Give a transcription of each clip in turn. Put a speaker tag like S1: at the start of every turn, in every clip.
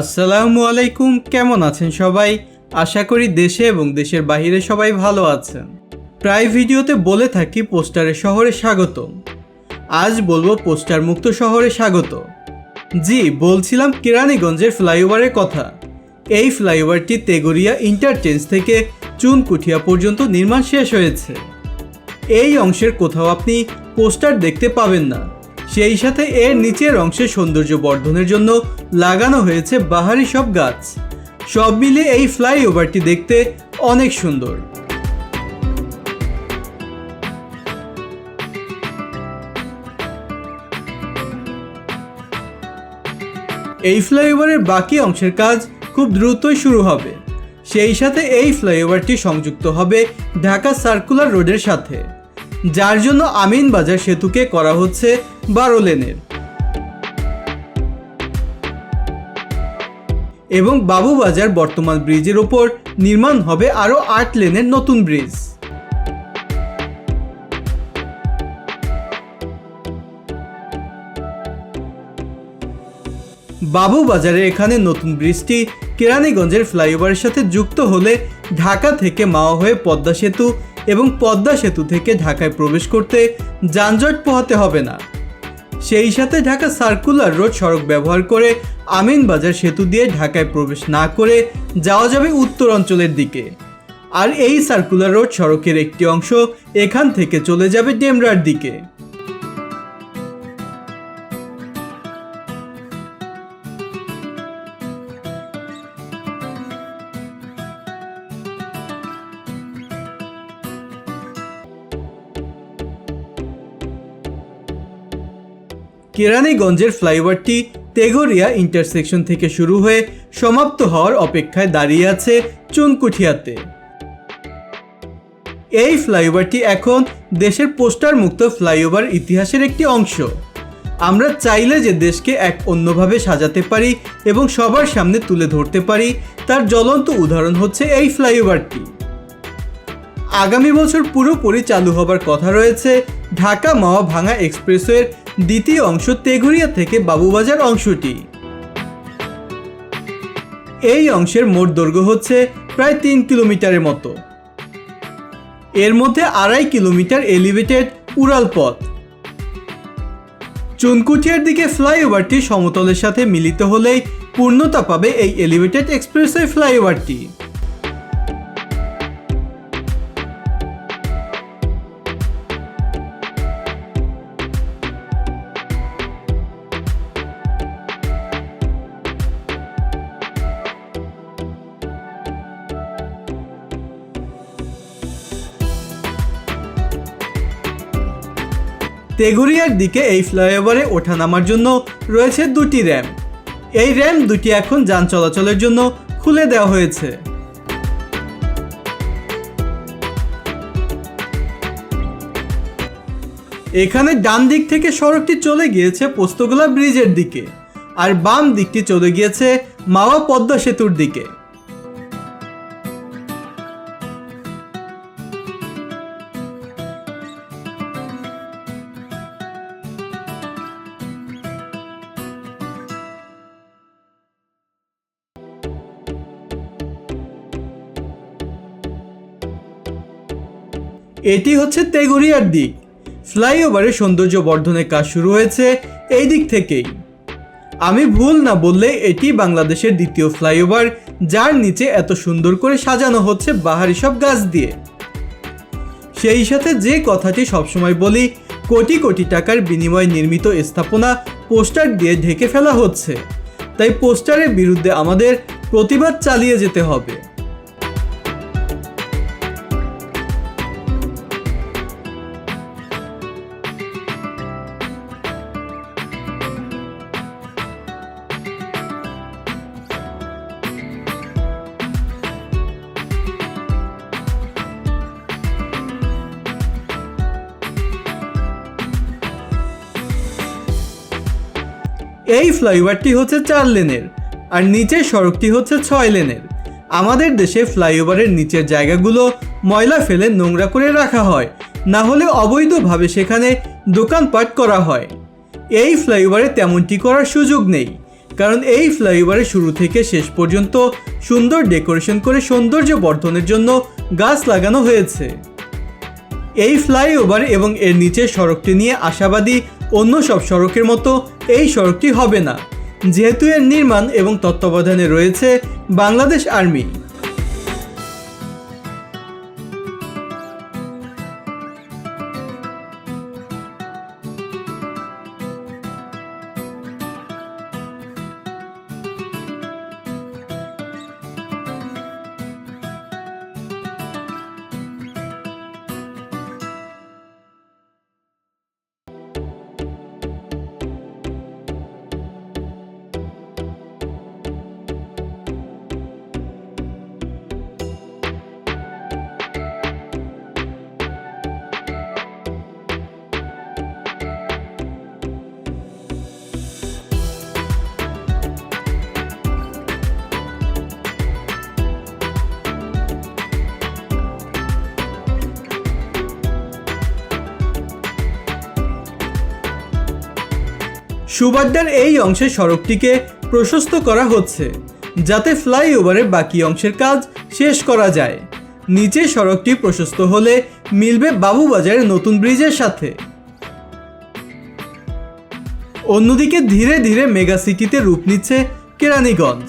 S1: আসসালামু আলাইকুম, কেমন আছেন সবাই? আশা করি দেশে এবং দেশের বাইরে সবাই ভালো আছেন। প্রায় ভিডিওতে বলে থাকি পোস্টারে শহরে স্বাগত আজ বলব পোস্টার মুক্ত শহরে স্বাগত। জি, বলছিলাম কেরানীগঞ্জের ফ্লাইওভারের কথা। এই ফ্লাইওভারটি তেগরিয়া ইন্টারচেঞ্জ থেকে চুনকুঠিয়া পর্যন্ত নির্মাণ শেষ হয়েছে। এই অংশের কোথাও আপনি পোস্টার দেখতে পাবেন না। সেই সাথে এর নিচের অংশে সৌন্দর্য বর্ধনের জন্য লাগানো হয়েছে বাহারি সব গাছ। সব মিলে এই ফ্লাইওভারটি দেখতে অনেক সুন্দর। এই ফ্লাইওভারের বাকি অংশের কাজ খুব দ্রুতই শুরু হবে। সেই সাথে এই ফ্লাইওভারটি সংযুক্ত হবে ঢাকা সার্কুলার রোডের সাথে। যার জন্য আমিন বাজার সেতুকে করা হচ্ছে বারো লেনের। এবং বাবুবাজার বর্তমান ব্রিজের ওপর নির্মাণ হবে আরও আট লেনের নতুন ব্রিজ। বাবুবাজারে এখানে নতুন ব্রিজটি কেরানীগঞ্জের ফ্লাইওভারের সাথে যুক্ত হলে ঢাকা থেকে মাওয়া হয়ে পদ্মা সেতু এবং পদ্মা সেতু থেকে ঢাকায় প্রবেশ করতে যানজট পোহাতে হবে না। সেই সাথে ঢাকা সার্কুলার রোড সড়ক ব্যবহার করে আমিনবাজার সেতু দিয়ে ঢাকায় প্রবেশ না করে যাওয়া যাবে উত্তর অঞ্চলের দিকে। আর এই সার্কুলার রোড সড়কের একটি অংশ এখান থেকে চলে যাবে ডেমরার দিকে। কেরানীগঞ্জের ফ্লাইওভারটি তেগরিয়া ইন্টারসেকশন থেকে শুরু হয়ে সমাপ্ত হওয়ার অপেক্ষায় দাঁড়িয়ে আছে চুনকুঠিয়াতে। এই ফ্লাইওভারটি এখন দেশের পোস্টার মুক্ত ফ্লাইওভার ইতিহাসের একটি অংশ। আমরা চাইলে যে দেশকে এক অন্যভাবে সাজাতে পারি এবং সবার সামনে তুলে ধরতে পারি, তার জ্বলন্ত উদাহরণ হচ্ছে এই ফ্লাইওভারটি। আগামী বছর পুরোপুরি চালু হবার কথা রয়েছে ঢাকা মাওয়া ভাঙা এক্সপ্রেসওয়ের দ্বিতীয় অংশ তেঘুরিয়া থেকে বাবুবাজার অংশটি। এই অংশের মোট দৈর্ঘ্য হচ্ছে প্রায় তিন কিলোমিটারের মতো। এর মধ্যে আড়াই কিলোমিটার এলিভেটেড উড়াল পথ। চুনকুটিয়ার দিকে ফ্লাইওভারটি সমতলের সাথে মিলিত হলেই পূর্ণতা পাবে এই এলিভেটেড এক্সপ্রেসওয়ে ফ্লাইওভারটি। তেগুরিয়ার দিকে এই ফ্লাইওভারে ওঠানামার জন্য রয়েছে দুটি র্যাম্প এই র্যাম্প দুটি এখন যান চলাচলের জন্য খুলে দেওয়া হয়েছে। এখানে ডান দিক থেকে সড়কটি চলে গিয়েছে পোস্তগোলা ব্রিজের দিকে, আর বাম দিকটি চলে গিয়েছে মাওয়া পদ্মা সেতুর দিকে। এটি হচ্ছে তেগুরিয়ার দিক। ফ্লাইওভারের সৌন্দর্য বর্ধনের কাজ শুরু হয়েছে এই দিক থেকেই। আমি ভুল না বললে এটি বাংলাদেশের দ্বিতীয় ফ্লাইওভার, যার নিচে এত সুন্দর করে সাজানো হচ্ছে বাহারি সব গাছ দিয়ে। সেই সাথে যে কথাটি সবসময় বলি, কোটি কোটি টাকার বিনিময়ে নির্মিত স্থাপনা পোস্টার দিয়ে ঢেকে ফেলা হচ্ছে। তাই পোস্টারের বিরুদ্ধে আমাদের প্রতিবাদ চালিয়ে যেতে হবে। এই ফ্লাইওভারটি হচ্ছে চার লেনের, আর নিচের সড়কটি হচ্ছে ছয় লেনের। আমাদের দেশে ফ্লাইওভারের নিচের জায়গাগুলো ময়লা ফেলে নোংরা করে রাখা হয়, না হলে অবৈধভাবে সেখানে দোকানপাট করা হয়। এই ফ্লাইওভারে তেমনটি করার সুযোগ নেই, কারণ এই ফ্লাইওভারের শুরু থেকে শেষ পর্যন্ত সুন্দর ডেকোরেশন করে সৌন্দর্য বর্ধনের জন্য গাছ লাগানো হয়েছে। এই ফ্লাইওভার এবং এর নিচের সড়কটি নিয়ে আশাবাদী অন্য সব সড়কের মতো এই সড়কটি হবে না। যেহেতু এর নির্মাণ এবং তত্ত্বাবধানে রয়েছে বাংলাদেশ আর্মি। সুবাড্ডার এই অংশে সড়কটিকে প্রশস্ত করা হচ্ছে, যাতে ফ্লাইওভারের বাকি অংশের কাজ শেষ করা যায়। নিচে সড়কটি প্রশস্ত হলে মিলবে বাবুবাজারের নতুন ব্রিজের সাথে। অন্যদিকে ধীরে ধীরে মেগা সিটিতে রূপ নিচ্ছে কেরানীগঞ্জ।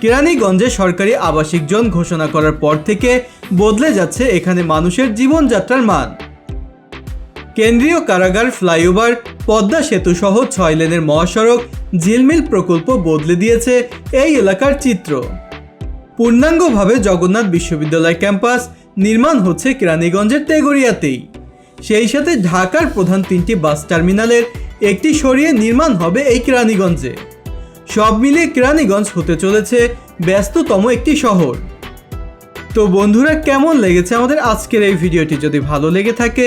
S1: কেরানীগঞ্জে সরকারি আবাসিক জোন ঘোষণা করার পর থেকে বদলে যাচ্ছে এখানে মানুষের জীবনযাত্রার মান। কেন্দ্রীয় কারাগার ফ্লাইওভার, পদ্মা সেতু সহ ছয় লেনের মহাসড়ক, ঝিলমিল প্রকল্প বদলে দিয়েছে এই এলাকার চিত্র। পূর্ণাঙ্গভাবে জগন্নাথ বিশ্ববিদ্যালয় ক্যাম্পাস নির্মাণ হচ্ছে কেরানীগঞ্জের তেগরিয়াতেই সেই সাথে ঢাকার প্রধান তিনটি বাস টার্মিনালের একটি সরিয়ে নির্মাণ হবে এই কেরানীগঞ্জে। সব মিলিয়ে কেরানীগঞ্জ হতে চলেছে ব্যস্ততম একটি শহর। তো বন্ধুরা, কেমন লেগেছে আমাদের আজকের এই ভিডিওটি? যদি ভালো লেগে থাকে